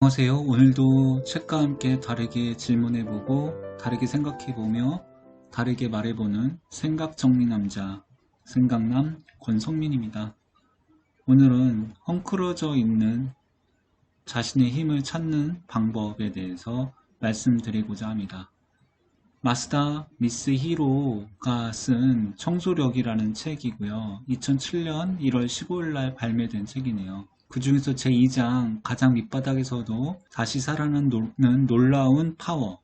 안녕하세요. 오늘도 책과 함께 다르게 질문해보고 다르게 생각해보며 다르게 말해보는 생각정리 남자 생각남 권성민입니다. 오늘은 헝클어져 있는 자신의 힘을 찾는 방법에 대해서 말씀드리고자 합니다. 마스다 미스 히로가 쓴 청소력이라는 책이고요. 2007년 1월 15일 날 발매된 책이네요. 그 중에서 제2장 가장 밑바닥에서도 다시 살아나는 놀라운 파워,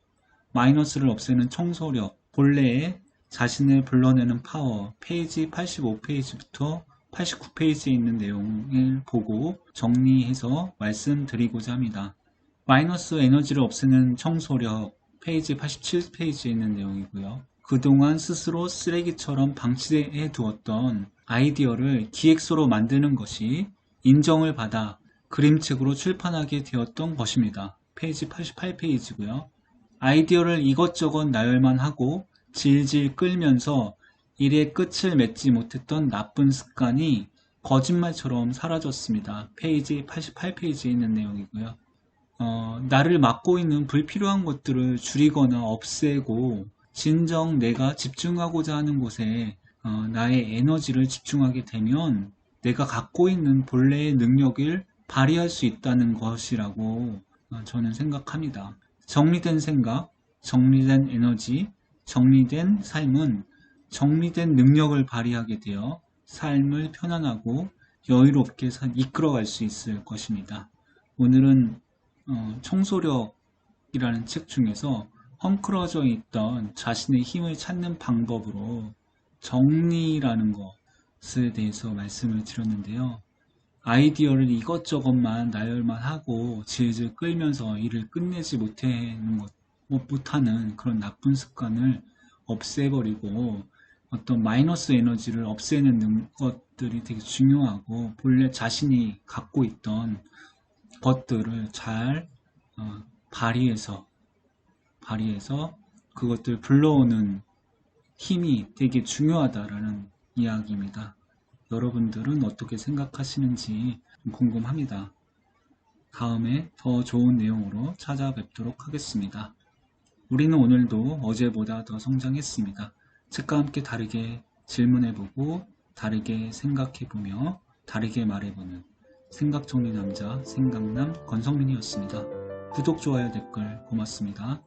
마이너스를 없애는 청소력, 본래의 자신을 불러내는 파워, 페이지 85페이지부터 89페이지에 있는 내용을 보고 정리해서 말씀드리고자 합니다. 마이너스 에너지를 없애는 청소력, 페이지 87페이지에 있는 내용이고요. 그동안 스스로 쓰레기처럼 방치해 두었던 아이디어를 기획서로 만드는 것이 인정을 받아 그림책으로 출판하게 되었던 것입니다. 페이지 88페이지고요. 아이디어를 이것저것 나열만 하고 질질 끌면서 일의 끝을 맺지 못했던 나쁜 습관이 거짓말처럼 사라졌습니다. 페이지 88페이지에 있는 내용이고요. 어, 나를 막고 있는 불필요한 것들을 줄이거나 없애고 진정 내가 집중하고자 하는 곳에 어, 나의 에너지를 집중하게 되면 내가 갖고 있는 본래의 능력을 발휘할 수 있다는 것이라고 어, 저는 생각합니다. 정리된 생각, 정리된 에너지, 정리된 삶은 정리된 능력을 발휘하게 되어 삶을 편안하고 여유롭게 이끌어갈 수 있을 것입니다. 오늘은 어, 청소력이라는 책 중에서 헝클어져 있던 자신의 힘을 찾는 방법으로 정리라는 것 에 대해서 말씀을 드렸는데요. 아이디어를 이것저것만 나열만 하고 질질 끌면서 일을 끝내지 못하는 것, 못하는 그런 나쁜 습관을 없애버리고 어떤 마이너스 에너지를 없애는 것들이 되게 중요하고 본래 자신이 갖고 있던 것들을 잘 어, 발휘해서 발휘해서 그것들 불러오는 힘이 되게 중요하다라는 이야기입니다. 여러분들은 어떻게 생각하시는지 궁금합니다. 다음에 더 좋은 내용으로 찾아뵙도록 하겠습니다. 우리는 오늘도 어제보다 더 성장했습니다. 책과 함께 다르게 질문해보고 다르게 생각해보며 다르게 말해보는 생각정리 남자 생각남 권성민이었습니다. 구독, 좋아요, 댓글 고맙습니다.